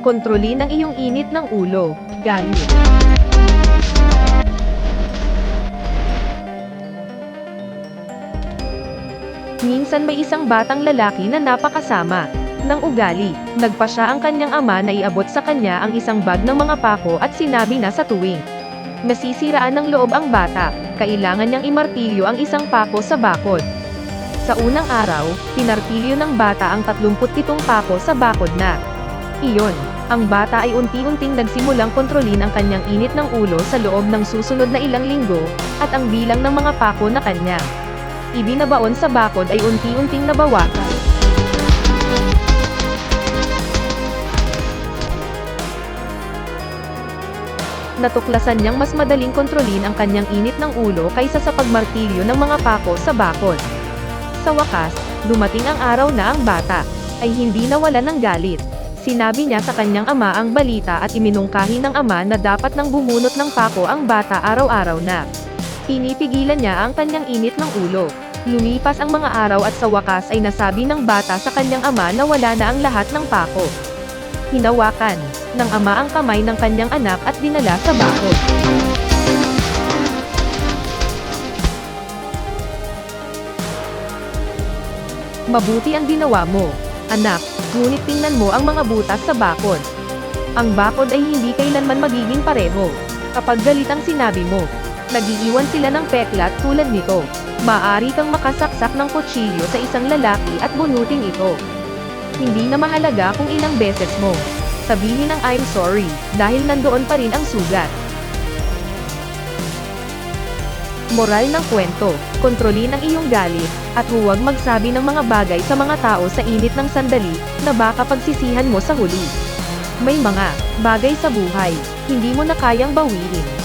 Kontrolin ang iyong init ng ulo. Galit. Minsan may isang batang lalaki na napakasama ng ugali. Nagpa siya ang kanyang ama na iabot sa kanya ang isang bag ng mga pako at sinabi na sa tuwing nasisiraan ng loob ang bata, kailangan niyang imartilyo ang isang pako sa bakod. Sa unang araw, pinartilyo ng bata ang 37 pako sa bakod na. Iyon, ang bata ay unti-unting nagsimulang kontrolin ang kanyang init ng ulo sa loob ng susunod na ilang linggo, at ang bilang ng mga pako na kanya. Ibinabaon sa bakod ay unti-unting nabawasan. Natuklasan niyang mas madaling kontrolin ang kanyang init ng ulo kaysa sa pagmartilyo ng mga pako sa bakod. Sa wakas, dumating ang araw na ang bata ay hindi nawala ng galit. Sinabi niya sa kanyang ama ang balita at iminungkahi ng ama na dapat nang bumunot ng pako ang bata araw-araw na. Pinipigilan niya ang kanyang init ng ulo. Lumipas ang mga araw at sa wakas ay nasabi ng bata sa kanyang ama na wala na ang lahat ng pako. Hinawakan ng ama ang kamay ng kanyang anak at dinala sa bakod. Mabuti ang ginawa mo, anak, ngunit tingnan mo ang mga butas sa bakod. Ang bakod ay hindi kailanman magiging pareho. Kapag galit ang sinabi mo, nagiiwan sila ng peklat tulad nito. Maari kang makasaksak ng kutsilyo sa isang lalaki at bunutin ito. Hindi na mahalaga kung ilang beses mo. Sabihin ang I'm sorry, dahil nandoon pa rin ang sugat. Moral ng kwento, kontrolin ang iyong galit, at huwag magsabi ng mga bagay sa mga tao sa init ng sandali, na baka pagsisihan mo sa huli. May mga bagay sa buhay, hindi mo na kayang bawiin.